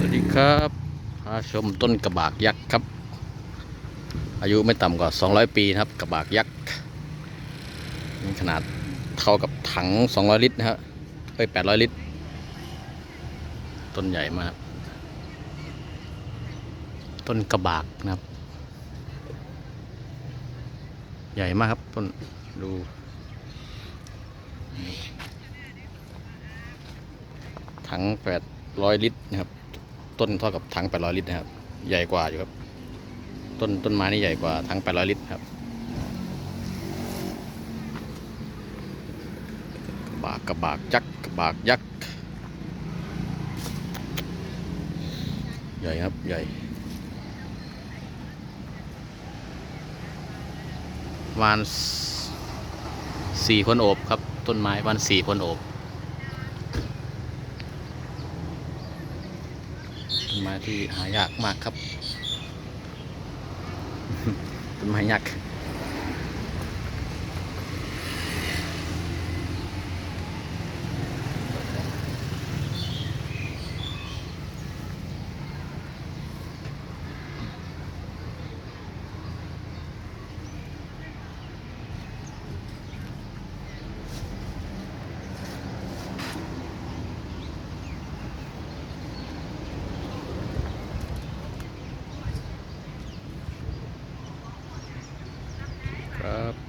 สวัสดีครับพาชมต้นกระบากยักษ์ครับ อายุไม่ต่ำกว่า 200 ปีนะครับ กระบากยักษ์มีขนาดเท่ากับถัง 200 ลิตรนะครับเอ้ย 800 ลิตร ต้นใหญ่มาก ต้นกระบากนะครับ ใหญ่มากครับต้นดูถัง800 ลิตรนะครับ ต้นเท่ากับถัง800ลิตรนะครับ ใหญ่กว่าอยู่ครับ ต้นต้นไม้นี่ใหญ่กว่าถัง800ลิตรครับกระบากกระบากยักษ์กระบากยักษ์ใหญ่ครับใหญ่วานสี่คนโอบครับ ต้นไม้วานสี่คนโอบ ต้น ไม้ที่หายากมากครับต้นไม้ยักษ์ ครับ